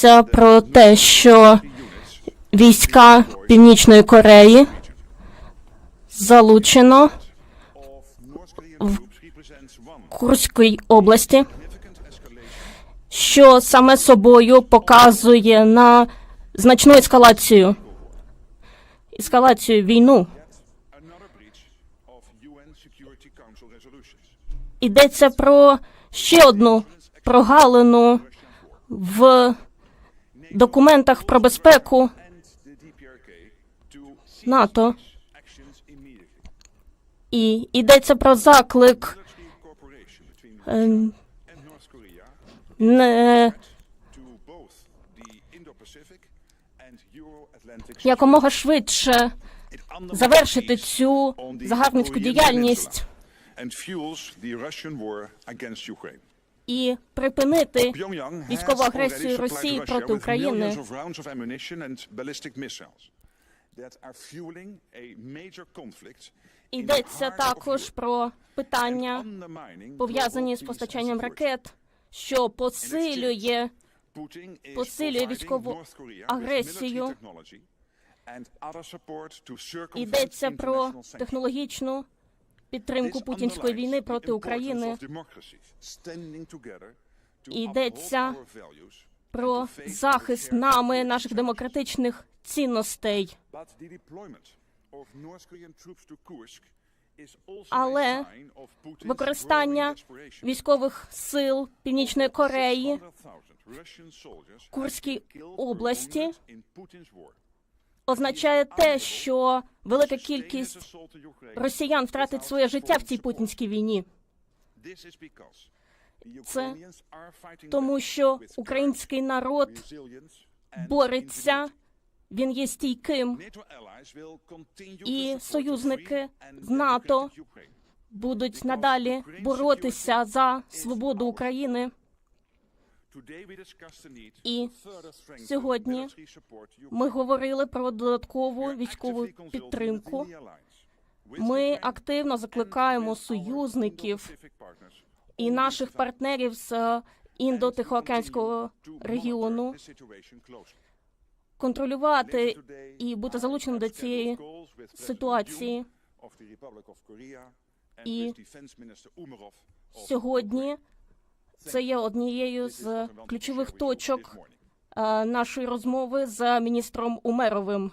йдеться про те, що війська Північної Кореї залучено в Курській області, що саме собою показує на значну ескалацію, ескалацію війну. Йдеться про ще одну прогалину в документах про безпеку НАТО. І йдеться про заклик ем, не якомога швидше завершити цю загарбницьку діяльність and fuels the Russian war against Ukraine. І припинити військову агресію Росії проти України. Йдеться також про питання, пов'язані з постачанням ракет, що посилює посилює військову агресію. йдеться про технологічну підтримку путінської війни проти України. Йдеться про захист нами наших демократичних цінностей. Але використання військових сил Північної Кореї 600,000 Russian soldiers в Курській області означає те, що велика кількість росіян втратить своє життя в цій путінській війні, Це тому що український народ бореться, він є стійким, І союзники з НАТО будуть надалі боротися за свободу України. І сьогодні. Ми говорили про додаткову військову підтримку. Ми активно закликаємо союзників і наших партнерів з е, індотихоокеанського регіону контролювати і бути залученим до цієї ситуації. І Сьогодні це є однією з ключових точок е, нашої розмови з міністром Умеровим.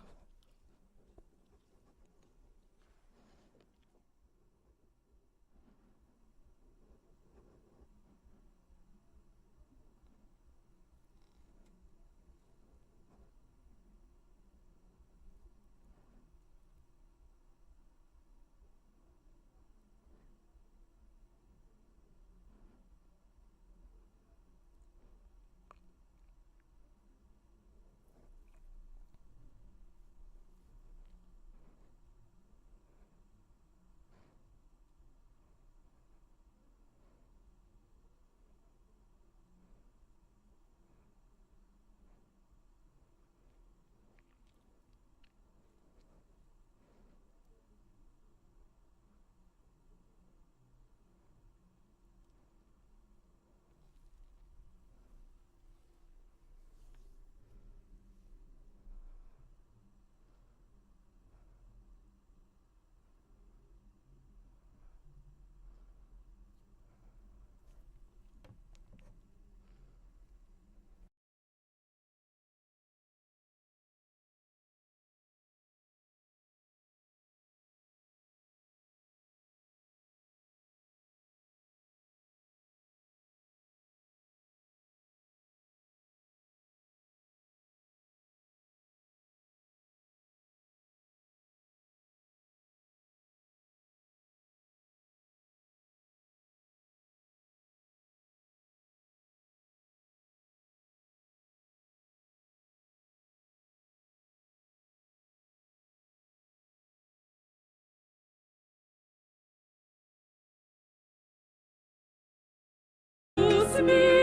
me.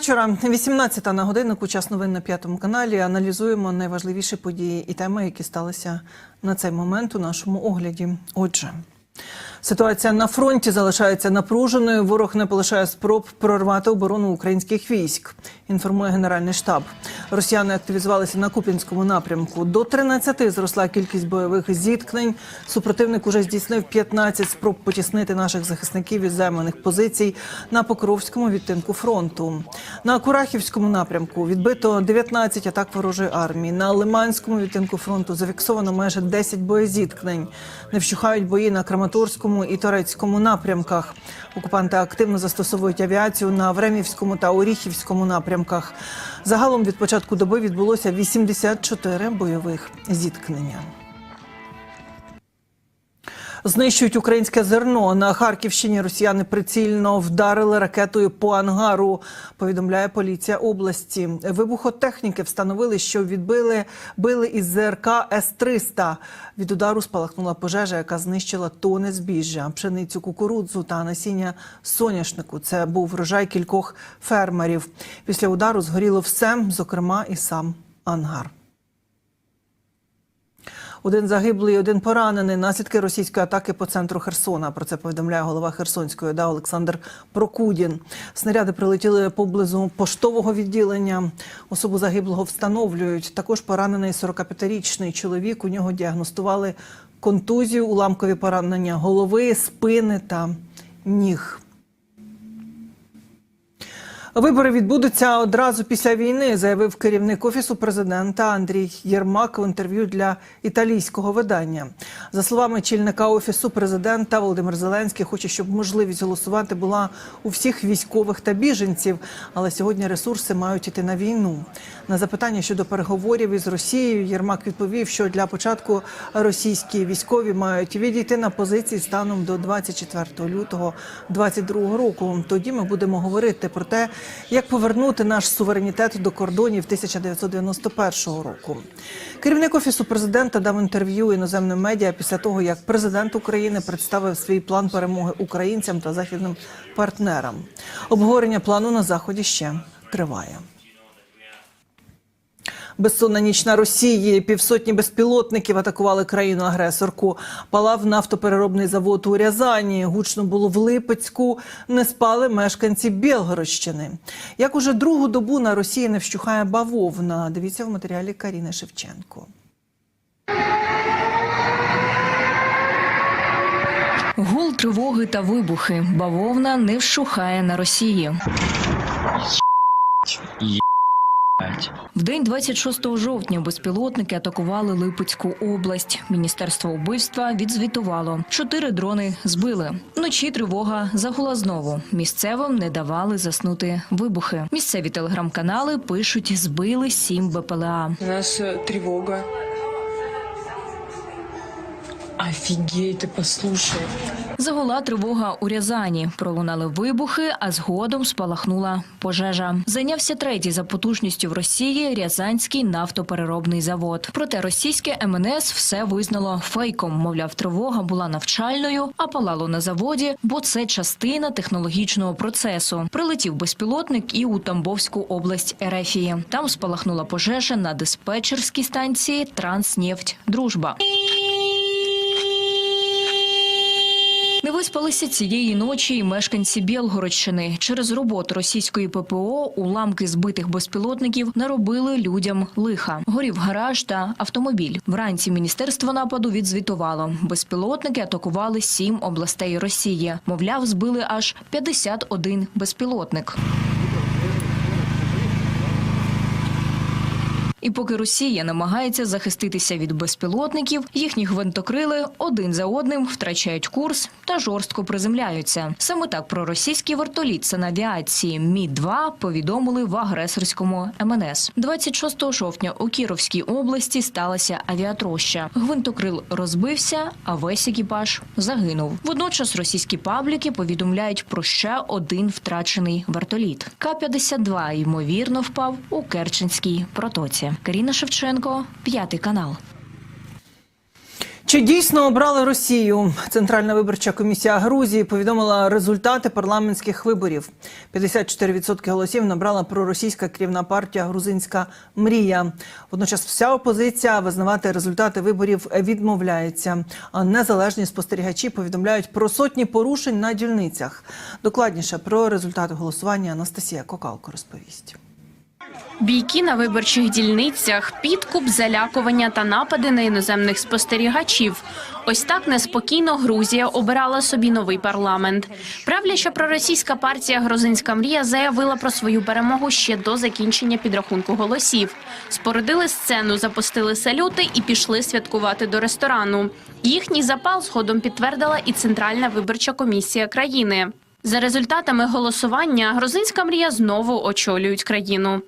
Вечора. 18 на годиннику. Час новин на п'ятому каналі. Аналізуємо найважливіші події і теми, які сталися на цей момент у нашому огляді. Отже. Ситуація на фронті залишається напруженою. Ворог не полишає спроб прорвати оборону українських військ. Інформує Генеральний штаб. Росіяни активізувалися на Купінському напрямку. До 13 зросла кількість бойових зіткнень. Супротивник уже здійснив 15 спроб потіснити наших захисників із займаних позицій на Покровському відтинку фронту. На Курахівському напрямку відбито 19 атак ворожої армії. На Лиманському відтинку фронту зафіксовано майже 10 боєзіткнень. Не вщухають бої на Краматорському і Торецькому напрямках. Окупанти активно застосовують авіацію на Времівському та Оріхівському напрямках. Загалом від початку доби відбулося 84 бойових зіткнення. Знищують українське зерно на Харківщині. Росіяни прицільно вдарили ракетою по ангару. Повідомляє поліція області. Вибухотехніки встановили, що відбили били із ЗРК С-300. Від удару спалахнула пожежа, яка знищила тони збіжжя, пшеницю, кукурудзу та насіння соняшнику. Це був врожай кількох фермерів. Після удару згоріло все, зокрема і сам ангар. Один загиблий, один поранений. Наслідки російської атаки по центру Херсона. Про це повідомляє голова Херсонської ОДА Олександр Прокудін. Снаряди прилетіли поблизу поштового відділення. Особу загиблого встановлюють. Також поранений 45-річний чоловік. У нього діагностували контузію, уламкові поранення голови, спини та ніг. Вибори відбудуться одразу після війни, заявив керівник офісу президента Андрій Єрмак в інтерв'ю для італійського видання. За словами чільника офісу президента, Володимир Зеленський хоче, щоб можливість голосувати була у всіх військових та біженців. Але сьогодні ресурси мають іти на війну. На запитання щодо переговорів із Росією Єрмак відповів, що для початку російські військові мають відійти на позиції станом до 24 лютого 2022 року. Тоді ми будемо говорити про те, як повернути наш суверенітет до кордонів 1991 року. Керівник офісу президента дав інтерв'ю іноземним медіа після того, як президент України представив свій план перемоги українцям та західним партнерам. Обговорення плану на заході ще триває. Безсонна ніч на Росії. Півсотні безпілотників атакували країну-агресорку. Палав нафтопереробний завод у Рязані. Гучно було в Липецьку. Не спали мешканці Білгородщини. Як уже другу добу на Росії не вщухає бавовна. Дивіться в матеріалі Каріни Шевченко. Гул тривоги та вибухи. Бавовна не вщухає на Росії. В день 26 жовтня безпілотники атакували Липецьку область. Міністерство убивства відзвітувало. Чотири дрони збили. Вночі тривога загула знову. Місцевим не давали заснути вибухи. Місцеві телеграм-канали пишуть, збили сім БПЛА. У нас тревога. Офигеть, ты послушай. Загула тривога у Рязані. Пролунали вибухи, а згодом спалахнула пожежа. Зайнявся третій за потужністю в Росії Рязанський нафтопереробний завод. Проте російське МНС все визнало фейком. Мовляв, тривога була навчальною, а палало на заводі, бо це частина технологічного процесу. Прилетів безпілотник і у Тамбовську область Ерефії. Там спалахнула пожежа на диспетчерській станції Транснефть Дружба. Виспалися цієї ночі і мешканці Білгородщини. Через роботу російської ППО уламки збитих безпілотників наробили людям лиха. Горів гараж та автомобіль. Вранці міністерство нападу відзвітувало. Безпілотники атакували сім областей Росії. Мовляв, збили аж 51 безпілотник. І поки Росія намагається захиститися від безпілотників, їхні гвинтокрили один за одним втрачають курс та жорстко приземляються. Саме так про російський вертоліт санавіації Мі 2 повідомили в агресорському МНС. 26 жовтня у Кіровській області сталася авіатроща. Гвинтокрил розбився, а весь екіпаж загинув. Водночас російські пабліки повідомляють про ще один втрачений вертоліт. К-52 ймовірно впав у Керченській протоці. Каріна Шевченко, п'ятий канал. Чи дійсно обрали Росію? Центральна виборча комісія Грузії повідомила результати парламентських виборів. 54% голосів набрала проросійська керівна партія Грузинська мрія. Водночас вся опозиція визнавати результати виборів відмовляється. А незалежні спостерігачі повідомляють про сотні порушень на дільницях. Докладніше про результати голосування Анастасія Кокалко розповість. Бійки на виборчих дільницях, підкуп, залякування та напади на іноземних спостерігачів. Ось так неспокійно Грузія обирала собі новий парламент. Правляча проросійська партія Грузинська мрія заявила про свою перемогу ще до закінчення підрахунку голосів. Спорудили сцену, запустили салюти і пішли святкувати до ресторану. Їхній запал згодом підтвердила і Центральна виборча комісія країни. За результатами голосування Грузинська мрія знову очолюють країну.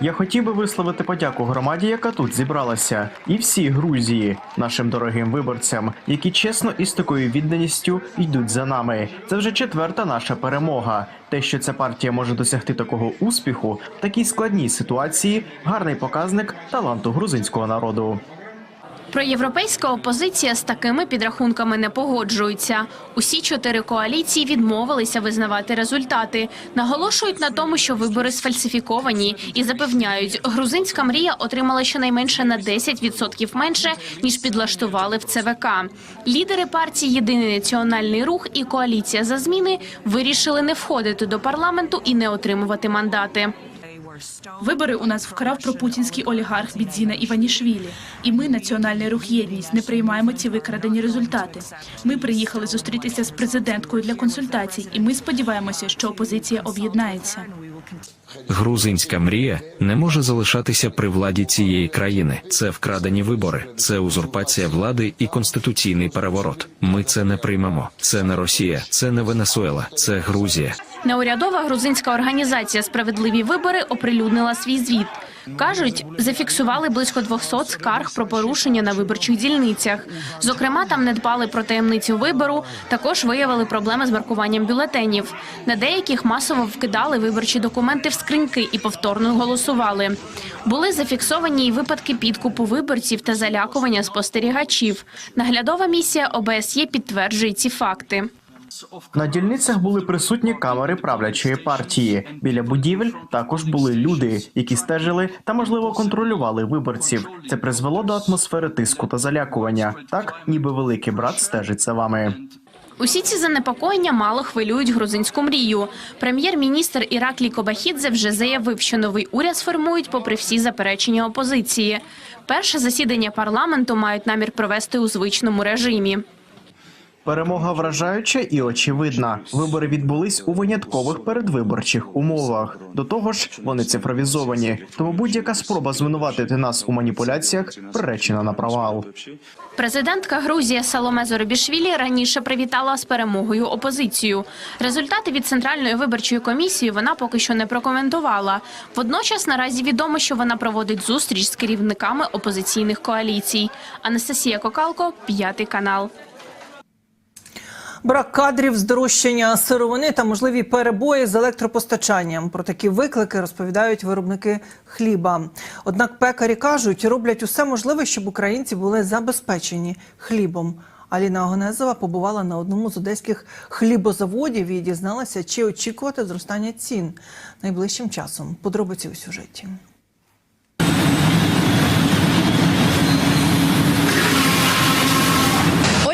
Я хотів би висловити подяку громаді, яка тут зібралася, і всій Грузії, нашим дорогим виборцям, які чесно і з такою відданістю йдуть за нами. Це вже четверта наша перемога. Те, що ця партія може досягти такого успіху в такій складній ситуації, гарний показник таланту грузинського народу. Проєвропейська опозиція з такими підрахунками не погоджується. Усі чотири коаліції відмовилися визнавати результати. Наголошують на тому, що вибори сфальсифіковані, і запевняють, грузинська мрія отримала щонайменше на 10% менше ніж підлаштували в ЦВК. Лідери партії Єдиний національний рух і коаліція за зміни вирішили не входити до парламенту і не отримувати мандати. Вибори у нас вкрав пропутінський олігарх Бідзіна Іванішвілі. І ми, Національний рух Єдність, не приймаємо ці викрадені результати. Ми приїхали зустрітися з президенткою для консультацій, і ми сподіваємося, що опозиція об'єднається. Грузинська мрія не може залишатися при владі цієї країни. Це вкрадені вибори, це узурпація влади і конституційний переворот. Ми це не приймемо. Це не Росія, це не Венесуела, це Грузія. Неурядова грузинська організація Справедливі вибори оприлюднила свій звіт. Кажуть, зафіксували близько 200 скарг про порушення на виборчих дільницях. Зокрема, там не дбали про таємницю вибору. Також виявили проблеми з маркуванням бюлетенів. На деяких масово вкидали виборчі документи в скриньки і повторно голосували. Були зафіксовані й випадки підкупу виборців та залякування спостерігачів. Наглядова місія ОБСЄ підтверджує ці факти. На дільницях були присутні камери правлячої партії. Біля будівель також були люди, які стежили та можливо контролювали виборців. Це призвело до атмосфери тиску та залякування. Так, ніби великий брат стежить за вами. Усі ці занепокоєння мало хвилюють грузинську мрію. Прем'єр-міністр Іраклій Кобахідзе вже заявив, що новий уряд сформують попри всі заперечення опозиції. Перше засідання парламенту мають намір провести у звичному режимі. Перемога вражаюча і очевидна. Вибори відбулись у виняткових передвиборчих умовах. До того ж, вони цифровізовані. Тому будь-яка спроба звинуватити нас у маніпуляціях приречена на провал. Президентка Грузії Саломе Зоробішвілі раніше привітала з перемогою опозицію. Результати від центральної виборчої комісії вона поки що не прокоментувала. Водночас наразі відомо, що вона проводить зустріч з керівниками опозиційних коаліцій. Анастасія Кокалко, п'ятий канал. Брак кадрів, здорожчання сировини та можливі перебої з електропостачанням. Про такі виклики розповідають виробники хліба. Однак пекарі кажуть, роблять усе можливе, щоб українці були забезпечені хлібом. Аліна Огонезова побувала на одному з одеських хлібозаводів і дізналася, чи очікувати зростання цін найближчим часом. Подробиці у сюжеті.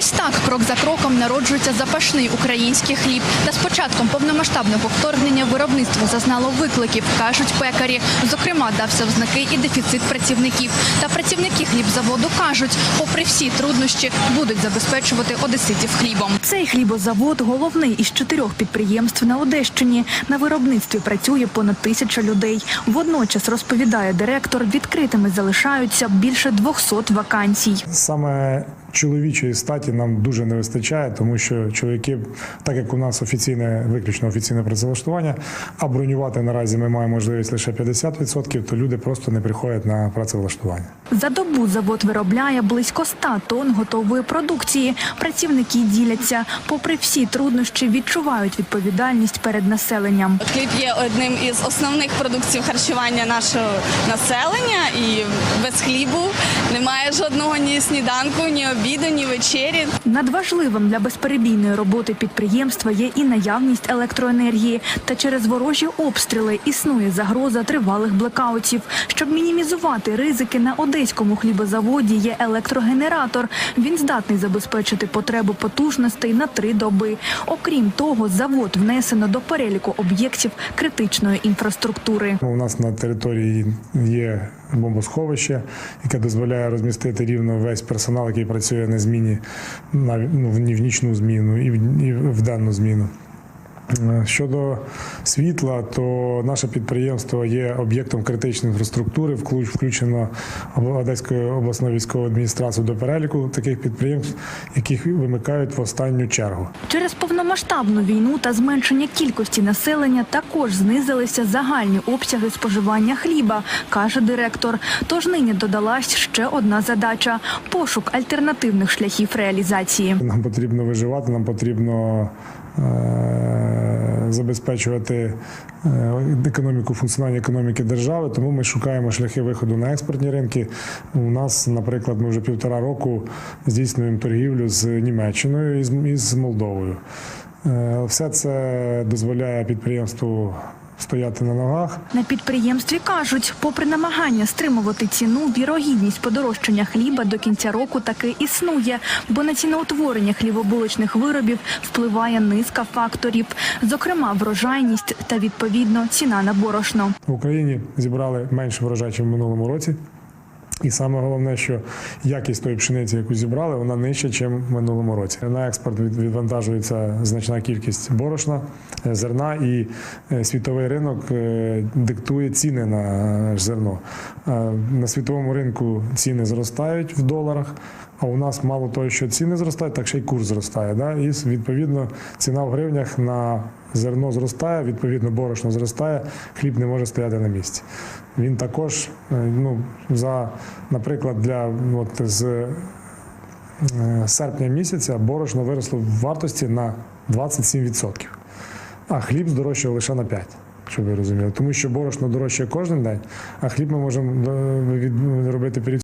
Ось так, крок за кроком, народжується запашний український хліб. Та з початком повномасштабного вторгнення виробництво зазнало викликів, кажуть пекарі. Зокрема, дався в знаки і дефіцит працівників. Та працівники хлібзаводу кажуть, попри всі труднощі, будуть забезпечувати одеситів хлібом. Цей хлібозавод головний із чотирьох підприємств на Одещині. На виробництві працює понад тисяча людей. Водночас розповідає директор, відкритими залишаються більше 200 вакансій. Саме чоловічої статі нам дуже дуже не вистачає, тому що чоловіки, так як у нас офіційне, виключно офіційне працевлаштування, а бронювати наразі ми маємо можливість лише 50%, то люди просто не приходять на працевлаштування. За добу завод виробляє близько 100 тонн готової продукції. Працівники діляться. Попри всі труднощі, відчувають відповідальність перед населенням. Хліб є одним із основних продуктів харчування нашого населення, і без хлібу немає жодного ні сніданку, ні обіду, ні вечері. Надважливим для безперебійної роботи підприємства є і наявність електроенергії. Та через ворожі обстріли існує загроза тривалих блекаутів. Щоб мінімізувати ризики на одеському хлібозаводі є електрогенератор. Він здатний забезпечити потребу потужностей на три доби. Окрім того, завод внесено до переліку об'єктів критичної інфраструктури. У нас на території є бомбосховище, яке дозволяє розмістити рівно весь персонал, який працює на зміні, навіть ну, в нічну зміну і в, і в денну зміну. Е, Щодо світла, то наше підприємство є об'єктом критичної інфраструктури, вклю- включено Одеською обласною військовою адміністрацією до переліку таких підприємств, яких вимикають в останню чергу. Через повномасштабну війну та зменшення кількості населення також знизилися загальні обсяги споживання хліба, каже директор. Тож нині додалась ще одна задача пошук альтернативних шляхів реалізації. Нам потрібно виживати, нам потрібно забезпечувати е, економіку, функціонування економіки держави. Тому ми шукаємо шляхи виходу на експортні ринки. У нас, наприклад, ми вже півтора року здійснюємо торгівлю з Німеччиною і з, Молдовою. Е, Все це дозволяє підприємству стояти на ногах. На підприємстві кажуть, попри намагання стримувати ціну, вірогідність подорожчання хліба до кінця року таки існує, бо на ціноутворення хлібобулочних виробів впливає низка факторів, зокрема врожайність та відповідно ціна на борошно. В Україні зібрали менше врожай, ніж в минулому році. І саме головне, що якість тої пшениці, яку зібрали, вона нижча, ніж в минулому році. На експорт відвантажується значна кількість борошна, е, зерна, і е, світовий ринок е, диктує ціни на зерно. На світовому ринку ціни зростають в доларах. А у нас мало того, що ціни зростають, так ще й курс зростає. Да? І відповідно ціна в гривнях на зерно зростає, відповідно борошно зростає, хліб не може стояти на місці. Він також, е, ну, за, наприклад, для от, з е, серпня місяця борошно виросло в вартості на 27%, а хліб здорожчав лише на 5%. Щоб ви розуміли, тому що борошно дорожчає кожен день, а хліб ми можемо е, робити перед